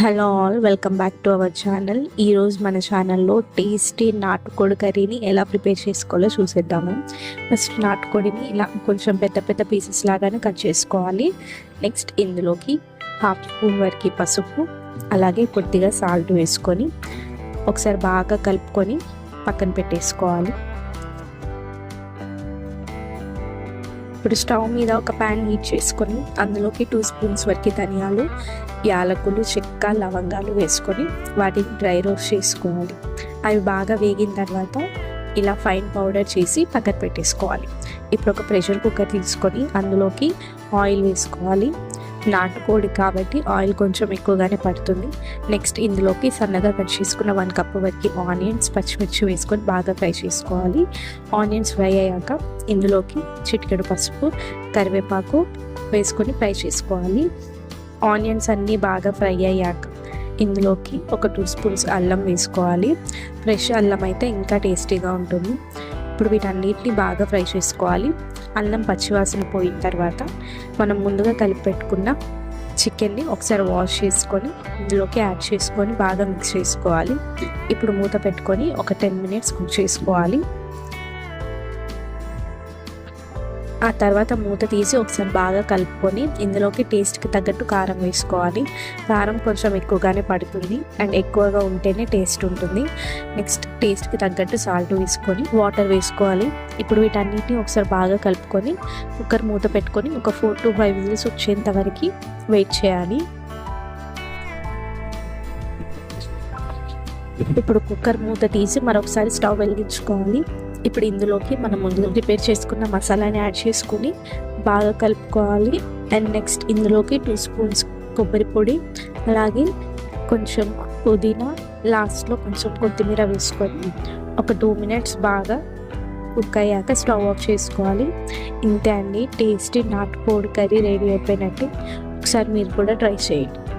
Hello all welcome back to our channel. ఈరోజు మన ఛానల్లో టేస్టీ నాటుకోడి కర్రీని ఎలా ప్రిపేర్ చేసుకోవాలో చూసేద్దాము. ఫస్ట్ నాటుకోడిని ఇలా కొంచెం పెద్ద పెద్ద పీసెస్ లాగానే కట్ చేసుకోవాలి. నెక్స్ట్ ఇందులోకి హాఫ్ స్పూన్ వరకు పసుపు అలాగే కొద్దిగా సాల్ట్ వేసుకొని ఒకసారి బాగా కలుపుకొని పక్కన పెట్టేసుకోవాలి. ఇప్పుడు స్టవ్ మీద ఒక ప్యాన్ హీట్ చేసుకొని అందులోకి టూ స్పూన్స్ వరకు ధనియాలు యాలకులు చెక్క లవంగాలు వేసుకొని వాటిని డ్రై రోస్ట్ చేసుకోవాలి. అవి బాగా వేగిన తర్వాత ఇలా ఫైన్ పౌడర్ చేసి పక్కన పెట్టేసుకోవాలి. ఇప్పుడు ఒక ప్రెషర్ కుక్కర్ తీసుకొని అందులోకి ఆయిల్ వేసుకోవాలి. నాటుకోడి కాబట్టి ఆయిల్ కొంచెం ఎక్కువగానే పడుతుంది. నెక్స్ట్ ఇందులోకి సన్నగా కట్ చేసుకున్న వన్ కప్ వరకు ఆనియన్స్ పచ్చిమిర్చి వేసుకొని బాగా ఫ్రై చేసుకోవాలి. ఆనియన్స్ ఫ్రై అయ్యాక ఇందులోకి చిటికెడు పసుపు కరివేపాకు వేసుకొని ఫ్రై చేసుకోవాలి. ఆనియన్స్ అన్నీ బాగా ఫ్రై అయ్యాక ఇందులోకి ఒక టూ స్పూన్స్ అల్లం వేసుకోవాలి. ఫ్రెష్ అల్లం అయితే ఇంకా టేస్టీగా ఉంటుంది. ఇప్పుడు వీటన్నిటిని బాగా ఫ్రై చేసుకోవాలి. అల్లం పచ్చివాసన పోయిన తర్వాత మనం ముందుగా కలిపి పెట్టుకున్న చికెన్ని ఒకసారి వాష్ చేసుకొని ఇందులోకి యాడ్ చేసుకొని బాగా మిక్స్ చేసుకోవాలి. ఇప్పుడు మూత పెట్టుకొని ఒక టెన్ మినిట్స్ కుక్ చేసుకోవాలి. ఆ తర్వాత మూత తీసి ఒకసారి బాగా కలుపుకొని ఇందులోకి టేస్ట్కి తగ్గట్టు కారం వేసుకోవాలి. కారం కొంచెం ఎక్కువగానే పడుతుంది. అండ్ ఎక్కువగా ఉంటేనే టేస్ట్ ఉంటుంది. నెక్స్ట్ టేస్ట్కి తగ్గట్టు సాల్ట్ వేసుకొని వాటర్ వేసుకోవాలి. ఇప్పుడు వీటన్నిటిని ఒకసారి బాగా కలుపుకొని కుక్కర్ మూత పెట్టుకొని ఒక ఫోర్ టు ఫైవ్ విజిల్స్ వచ్చేంత వరకు వెయిట్ చేయాలి. ఇప్పుడు కుక్కర్ మూత తీసి మరొకసారి స్టవ్ వెలిగించుకోవాలి. ఇప్పుడు ఇందులోకి మనం ముందు ప్రిపేర్ చేసుకున్న మసాలాని యాడ్ చేసుకుని బాగా కలుపుకోవాలి. అండ్ నెక్స్ట్ ఇందులోకి టూ స్పూన్స్ కొబ్బరి పొడి అలాగే కొంచెం పుదీనా లాస్ట్లో కొంచెం కొత్తిమీర వేసుకొని ఒక టూ మినిట్స్ బాగా కుక్ అయ్యాక స్టవ్ ఆఫ్ చేసుకోవాలి. ఇంతే అండి. టేస్టీ నాటుకోడి కర్రీ రెడీ అయిపోయినట్టు. ఒకసారి మీరు కూడా ట్రై చేయండి.